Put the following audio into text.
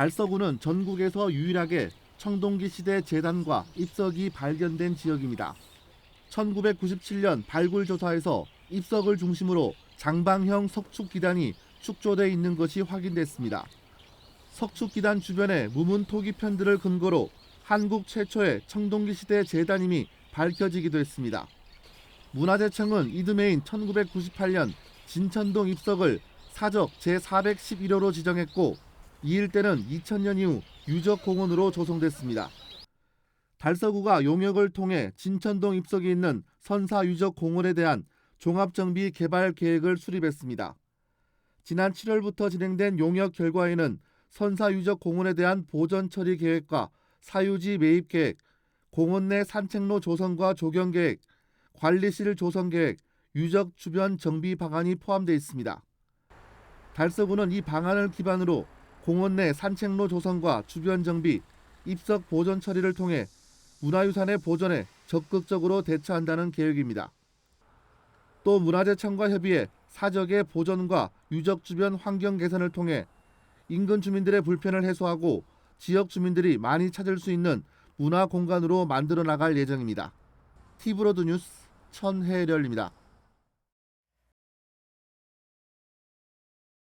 달서구는 전국에서 유일하게 청동기 시대 재단과 입석이 발견된 지역입니다. 1997년 발굴 조사에서 입석을 중심으로 장방형 석축 기단이 축조돼 있는 것이 확인됐습니다. 석축 기단 주변에 무문 토기 편들을 근거로 한국 최초의 청동기 시대 재단임이 밝혀지기도 했습니다. 문화재청은 이듬해인 1998년 진천동 입석을 사적 제411호로 지정했고 이 일대는 2000년 이후 유적 공원으로 조성됐습니다. 달서구가 용역을 통해 진천동 입석이 있는 선사 유적 공원에 대한 종합정비 개발 계획을 수립했습니다. 지난 7월부터 진행된 용역 결과에는 선사 유적 공원에 대한 보전 처리 계획과 사유지 매입 계획, 공원 내 산책로 조성과 조경 계획, 관리실 조성 계획, 유적 주변 정비 방안이 포함되어 있습니다. 달서구는 이 방안을 기반으로 공원 내 산책로 조성과 주변 정비, 입석 보존 처리를 통해 문화유산의 보존에 적극적으로 대처한다는 계획입니다. 또 문화재청과 협의해 사적의 보존과 유적 주변 환경 개선을 통해 인근 주민들의 불편을 해소하고 지역 주민들이 많이 찾을 수 있는 문화 공간으로 만들어 나갈 예정입니다. 티브로드 뉴스 천혜렬입니다.